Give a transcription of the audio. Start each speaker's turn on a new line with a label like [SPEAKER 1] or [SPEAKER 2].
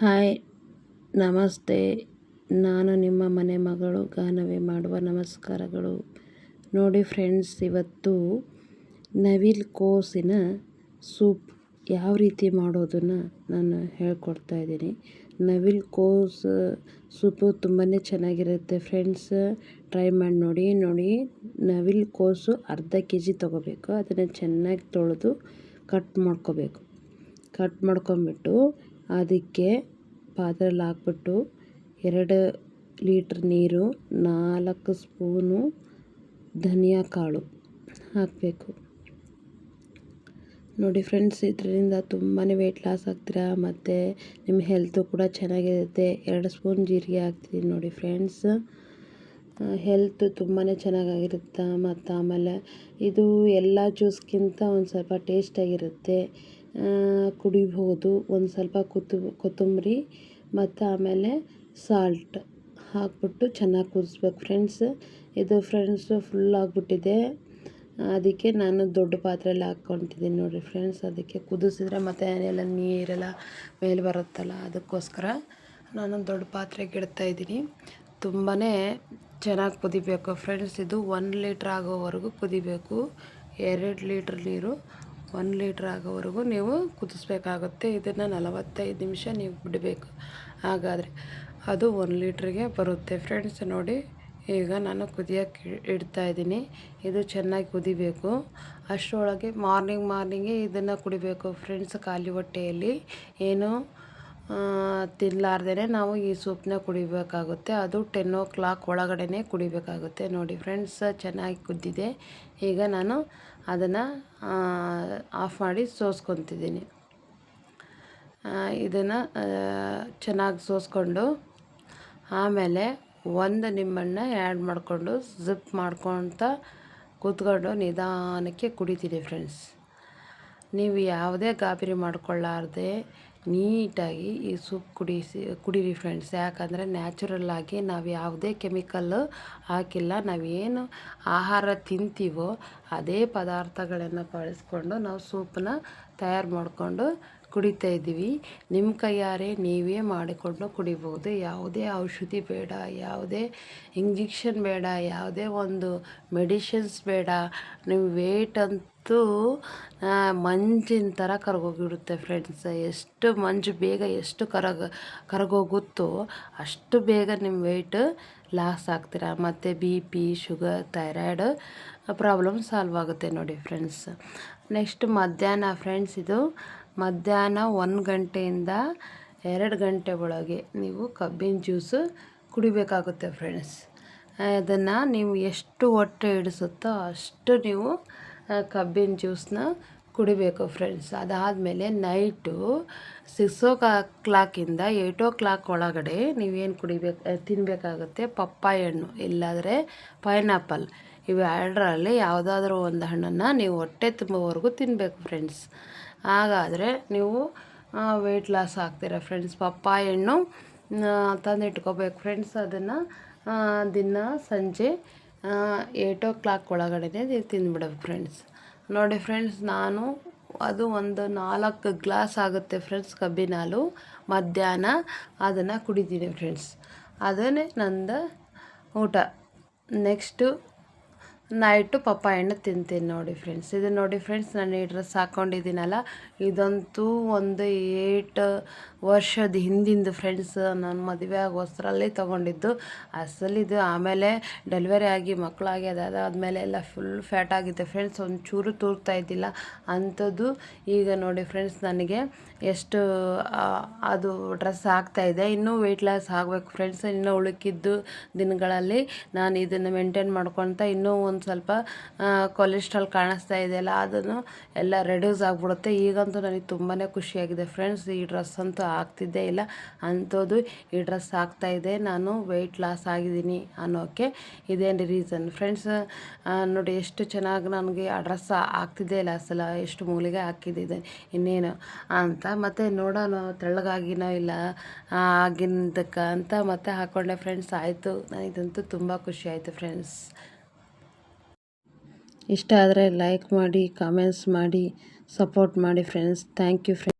[SPEAKER 1] Hi, ನಮಸ್ತೆ. ನಾನು ನಿಮ್ಮ ಮನೆ ಮಗಳು ಗಾನವೇ ಮಾಡುವ ನಮಸ್ಕಾರಗಳು. ನೋಡಿ ಫ್ರೆಂಡ್ಸ್, ಇವತ್ತು ನವಿಲ್ ಕೋಸಿನ ಸೂಪ್ ಯಾವ ರೀತಿ ಮಾಡೋದನ್ನು ನಾನು ಹೇಳ್ಕೊಡ್ತಾ ಇದ್ದೀನಿ. ನವಿಲ್ ಕೋಸ್ ಸೂಪು ತುಂಬಾ ಚೆನ್ನಾಗಿರುತ್ತೆ ಫ್ರೆಂಡ್ಸ್. ಟ್ರೈ ಮಾಡಿ ನೋಡಿ ನೋಡಿ. ನವಿಲ್ ಕೋಸು ಅರ್ಧ ಕೆ ಜಿ ತೊಗೋಬೇಕು. ಅದನ್ನು ಚೆನ್ನಾಗಿ ತೊಳೆದು ಕಟ್ ಮಾಡ್ಕೋಬೇಕು. ಕಟ್ ಮಾಡ್ಕೊಂಬಿಟ್ಟು ಅದಕ್ಕೆ ಪಾತ್ರೆಲಿ ಹಾಕ್ಬಿಟ್ಟು ಎರಡು ಲೀಟ್ರ್ ನೀರು, ನಾಲ್ಕು ಸ್ಪೂನು ಧನಿಯಾ ಕಾಳು ಹಾಕಬೇಕು. ನೋಡಿ ಫ್ರೆಂಡ್ಸ್, ಇದರಿಂದ ತುಂಬಾ ವೆಯ್ಟ್ ಲಾಸ್ ಆಗ್ತೀರಾ? ಮತ್ತು ನಿಮ್ಮ ಹೆಲ್ತು ಕೂಡ ಚೆನ್ನಾಗಿರುತ್ತೆ. ಎರಡು ಸ್ಪೂನ್ ಜೀರಿಗೆ ಹಾಕ್ತಿದ್ದೀನಿ ನೋಡಿ ಫ್ರೆಂಡ್ಸ್. ಹೆಲ್ತ್ ತುಂಬಾ ಚೆನ್ನಾಗಾಗಿರುತ್ತೆ ಮತ್ತು ಆಮೇಲೆ ಇದು ಎಲ್ಲ ಜ್ಯೂಸ್ಗಿಂತ ಒಂದು ಸ್ವಲ್ಪ ಟೇಸ್ಟಾಗಿರುತ್ತೆ ಕುಡಿಬೋದು. ಒಂದು ಸ್ವಲ್ಪ ಕೊತ್ತು ಕೊತ್ತಂಬರಿ ಮತ್ತು ಆಮೇಲೆ ಸಾಲ್ಟ್ ಹಾಕ್ಬಿಟ್ಟು ಚೆನ್ನಾಗಿ ಕುದಿಸ್ಬೇಕು ಫ್ರೆಂಡ್ಸ್ ಇದು ಫ್ರೆಂಡ್ಸ್ ಫುಲ್ ಆಗಿಬಿಟ್ಟಿದೆ. ಅದಕ್ಕೆ ನಾನು ದೊಡ್ಡ ಪಾತ್ರೆಯಲ್ಲಿ ಹಾಕ್ಕೊತಿದ್ದೀನಿ ನೋಡಿರಿ ಫ್ರೆಂಡ್ಸ್ ಅದಕ್ಕೆ ಕುದಿಸಿದ್ರೆ ಮತ್ತೆ ಎಲ್ಲ ನೀರೆಲ್ಲ ಮೇಲೆ ಬರುತ್ತಲ್ಲ, ಅದಕ್ಕೋಸ್ಕರ ನಾನು ದೊಡ್ಡ ಪಾತ್ರೆಗೆ ಇಡ್ತಾಯಿದ್ದೀನಿ ತುಂಬಾ ಚೆನ್ನಾಗಿ ಕುದಿಬೇಕು ಫ್ರೆಂಡ್ಸ್ ಇದು ಒನ್ ಲೀಟ್ರ್ ಆಗೋವರೆಗೂ ಕುದಿಬೇಕು. ಎರಡು ಲೀಟ್ರ್ ನೀರು ಒನ್ ಲೀಟ್ರ್ ಆಗೋವರೆಗೂ ನೀವು ಕುದಿಸ್ಬೇಕಾಗುತ್ತೆ. ಇದನ್ನು ನಲವತ್ತೈದು ನಿಮಿಷ ನೀವು ಬಿಡಬೇಕು. ಹಾಗಾದರೆ ಅದು ಒಂದು ಲೀಟ್ರಿಗೆ ಬರುತ್ತೆ. ಫ್ರೆಂಡ್ಸ್ ನೋಡಿ, ಈಗ ನಾನು ಕುದಿಯೋಕ್ಕೆ ಇಡ್ತಾ ಇದ್ದೀನಿ. ಇದು ಚೆನ್ನಾಗಿ ಕುದಿಬೇಕು. ಅಷ್ಟರೊಳಗೆ ಮಾರ್ನಿಂಗ್ ಮಾರ್ನಿಂಗೇ ಇದನ್ನು ಕುಡಿಬೇಕು. ಫ್ರೆಂಡ್ಸ್ ಖಾಲಿ ಹೊಟ್ಟೆಯಲ್ಲಿ ಏನು ತಿನ್ನಲಾರ್ದೇ ನಾವು ಈ ಸೂಪ್ನ ಕುಡಿಬೇಕಾಗುತ್ತೆ. ಅದು ಟೆನ್ ಓ ಕ್ಲಾಕ್ ಒಳಗಡೆ ಕುಡಿಬೇಕಾಗುತ್ತೆ. ನೋಡಿ ಫ್ರೆಂಡ್ಸ್, ಚೆನ್ನಾಗಿ ಕುದ್ದಿದೆ. ಈಗ ನಾನು ಅದನ್ನು ಆಫ್ ಮಾಡಿ ಸೋಸ್ಕೊತಿದ್ದೀನಿ. ಇದನ್ನು ಚೆನ್ನಾಗಿ ಸೋಸ್ಕೊಂಡು ಆಮೇಲೆ ಒಂದು ನಿಂಬಣ್ಣ ಆ್ಯಡ್ ಮಾಡಿಕೊಂಡು ಜಿಪ್ ಮಾಡ್ಕೊತ ಕೂತ್ಕೊಂಡು ನಿಧಾನಕ್ಕೆ ಕುಡಿತೀನಿ ಫ್ರೆಂಡ್ಸ್. ನೀವು ಯಾವುದೇ ಗಾಬರಿ ಮಾಡ್ಕೊಳ್ಳಾರ್ದೆ ನೀಟಾಗಿ ಈ ಸೂಪ್ ಕುಡಿಸಿ, ಕುಡೀರಿ ಫ್ರೆಂಡ್ಸ್ ಯಾಕಂದರೆ ನ್ಯಾಚುರಲ್ಲಾಗಿ ನಾವು ಯಾವುದೇ ಕೆಮಿಕಲ್ ಹಾಕಿಲ್ಲ ನಾವೇನು ಆಹಾರ ತಿಂತೀವೋ, ಅದೇ ಪದಾರ್ಥಗಳನ್ನು ಬಳಸ್ಕೊಂಡು ನಾವು ಸೂಪನ್ನ ತಯಾರು ಮಾಡಿಕೊಂಡು ಕುಡಿತಾ ಇದ್ದೀವಿ. ನಿಮ್ಮ ಕೈಯಾರೆ ನೀವೇ ಮಾಡಿಕೊಂಡು ಕುಡಿಬೋದು. ಯಾವುದೇ ಔಷಧಿ ಬೇಡ, ಯಾವುದೇ ಇಂಜೆಕ್ಷನ್ ಬೇಡ, ಯಾವುದೇ ಒಂದು ಮೆಡಿಷನ್ಸ್ ಬೇಡ. ನೀವು ವೇಟ್ ಅಂತೂ ಮಂಜಿನ ಥರ ಕರಗೋಗಿಬಿಡುತ್ತೆ ಫ್ರೆಂಡ್ಸ್. ಎಷ್ಟು ಮಂಜು ಬೇಗ ಎಷ್ಟು ಕರಗ, ಕರಗೋಗುತ್ತೋ ಅಷ್ಟು ಬೇಗ ನಿಮ್ಮ ವೆಯ್ಟ್ ಲಾಸ್ ಆಗ್ತೀರಾ. ಮತ್ತು B P, sugar, thyroid problem solve ಆಗುತ್ತೆ ನೋಡಿ ಫ್ರೆಂಡ್ಸ್. ನೆಕ್ಸ್ಟ್ ಮಧ್ಯಾಹ್ನ ಫ್ರೆಂಡ್ಸ್ ಇದು ಮಧ್ಯಾಹ್ನ ಒಂದು ಗಂಟೆಯಿಂದ ಎರಡು ಗಂಟೆ ಒಳಗೆ ನೀವು ಕಬ್ಬಿನ ಜ್ಯೂಸು ಕುಡಿಬೇಕಾಗುತ್ತೆ ಫ್ರೆಂಡ್ಸ್ ಅದನ್ನು ನೀವು ಎಷ್ಟು ಹೊಟ್ಟೆ ಹಿಡಿಸುತ್ತೋ ಅಷ್ಟು ನೀವು ಕಬ್ಬಿನ ಜ್ಯೂಸನ್ನ ಕುಡಿಬೇಕು ಫ್ರೆಂಡ್ಸ್ ಅದಾದಮೇಲೆ ನೈಟು ಸಿಕ್ಸ್ ಓ ಕ್ಲಾಕಿಂದ ಏಯ್ಟ್ ಓ ಕ್ಲಾಕ್ ಒಳಗಡೆ ನೀವೇನು ಕುಡಿಬೇಕು ತಿನ್ನಬೇಕಾಗುತ್ತೆ ಪಪ್ಪಾಯ ಹಣ್ಣು ಇಲ್ಲಾದರೆ ಪೈನಾಪಲ್ ಇವು ಎರಡರಲ್ಲಿ ಯಾವುದಾದ್ರೂ ಒಂದು ಹಣ್ಣನ್ನು ನೀವು ಹೊಟ್ಟೆ ತುಂಬುವವರೆಗೂ ತಿನ್ನಬೇಕು ಫ್ರೆಂಡ್ಸ್ ಹಾಗಾದರೆ ನೀವು ವೆಯ್ಟ್ ಲಾಸ್ ಆಗ್ತೀರ ಫ್ರೆಂಡ್ಸ್ ಪಪ್ಪಾಯ ಹಣ್ಣು ತಂದಿಟ್ಕೋಬೇಕು ಫ್ರೆಂಡ್ಸ್ ಅದನ್ನು ದಿನ ಸಂಜೆ ಏಯ್ಟ್ ಓ ಕ್ಲಾಕ್ ಒಳಗಡೆ ನೀವು ತಿಂದ್ಬಿಡಬೇಕು ಫ್ರೆಂಡ್ಸ್ ನೋಡಿ ಫ್ರೆಂಡ್ಸ್ ನಾನು ಅದು ಒಂದು ನಾಲ್ಕು ಗ್ಲಾಸ್ ಆಗುತ್ತೆ ಫ್ರೆಂಡ್ಸ್ ಕಬ್ಬಿನ ಹಾಲು. ಮಧ್ಯಾಹ್ನ ಅದನ್ನು ಕುಡಿತೀನಿ ಫ್ರೆಂಡ್ಸ್ ಅದನ್ನೇ ನಂದು ಊಟ. ನೆಕ್ಸ್ಟು ನೈಟು ಪಪ್ಪ ಹಣ್ಣು ತಿಂತೀನಿ ನೋಡಿ ಫ್ರೆಂಡ್ಸ್ ಇದು ನೋಡಿ ಫ್ರೆಂಡ್ಸ್ ನಾನು ಈ ಡ್ರೆಸ್ ಹಾಕ್ಕೊಂಡಿದ್ದೀನಲ್ಲ ಇದಂತೂ ಒಂದು ಏಟ್ ವರ್ಷದ ಹಿಂದಿಂದು ಫ್ರೆಂಡ್ಸ್ ನಾನು ಮದುವೆ ಆಗೋಸ್ಕರಲ್ಲೇ ತೊಗೊಂಡಿದ್ದು. ಅಸಲಿದು ಆಮೇಲೆ ಡೆಲಿವರಿ ಆಗಿ ಮಕ್ಕಳಾಗಿ ಅದಾದಮೇಲೆ ಎಲ್ಲ ಫುಲ್ ಫ್ಯಾಟ್ ಆಗಿದೆ ಫ್ರೆಂಡ್ಸ್ ಒಂಚೂರು ತೂರ್ತಾ ಇದ್ದಿಲ್ಲ. ಅಂಥದ್ದು ಈಗ ನೋಡಿ ಫ್ರೆಂಡ್ಸ್ ನನಗೆ ಎಷ್ಟು ಅದು ಡ್ರೆಸ್ ಆಗ್ತಾಯಿದೆ ಇನ್ನೂ ವೆಯ್ಟ್ ಲಾಸ್ ಆಗಬೇಕು ಫ್ರೆಂಡ್ಸ್ ಇನ್ನೂ ಉಳುಕಿದ್ದು ದಿನಗಳಲ್ಲಿ ನಾನು ಇದನ್ನು ಮೇಂಟೈನ್ ಮಾಡ್ಕೊತ ಇನ್ನೂ ಒಂದು ಸ್ವಲ್ಪ ಕೊಲೆಸ್ಟ್ರಾಲ್ ಕಾಣಿಸ್ತಾ ಇದೆಯಲ್ಲ ಅದನ್ನು ಎಲ್ಲ ರೆಡ್ಯೂಸ್ ಆಗಿಬಿಡುತ್ತೆ. ಈಗಂತೂ ನನಗೆ ತುಂಬಾ ಖುಷಿಯಾಗಿದೆ ಫ್ರೆಂಡ್ಸ್ ಈ ಡ್ರೆಸ್ ಅಂತೂ ಆಗ್ತಿದ್ದೇ ಇಲ್ಲ. ಅಂಥದ್ದು ಈ ಡ್ರೆಸ್ ಆಗ್ತಾಯಿದೆ ನಾನು ವೆಯ್ಟ್ ಲಾಸ್ ಆಗಿದ್ದೀನಿ ಅನ್ನೋಕ್ಕೆ ಇದೇನು ರೀಸನ್ ಫ್ರೆಂಡ್ಸ್ ನೋಡಿ ಎಷ್ಟು ಚೆನ್ನಾಗಿ ನನಗೆ ಆ ಡ್ರೆಸ್ ಆಗ್ತಿದ್ದೇ ಇಲ್ಲ, ಅಸಲ ಎಷ್ಟು ಮೂಲಿಗೆ ಹಾಕಿದ್ದಿದೆ, ಇನ್ನೇನು ಅಂತ. ಮತ್ತು ನೋಡೋಣ ತೆಳ್ಳಗಾಗಿನೋ ಇಲ್ಲ ಆಗಿದ್ದಕ್ಕೆ ಅಂತ ಮತ್ತೆ ಹಾಕ್ಕೊಂಡೆ ಫ್ರೆಂಡ್ಸ್ ಆಯಿತು. ನನಗಂತೂ ತುಂಬ ಖುಷಿ ಆಯಿತು ಫ್ರೆಂಡ್ಸ್ ಇಷ್ಟ ಆದರೆ ಲೈಕ್ ಮಾಡಿ ಕಾಮೆಂಟ್ಸ್ ಮಾಡಿ ಸಪೋರ್ಟ್ ಮಾಡಿ ಫ್ರೆಂಡ್ಸ್ ಥ್ಯಾಂಕ್ ಯು ಫ್ರೆಂಡ್ಸ್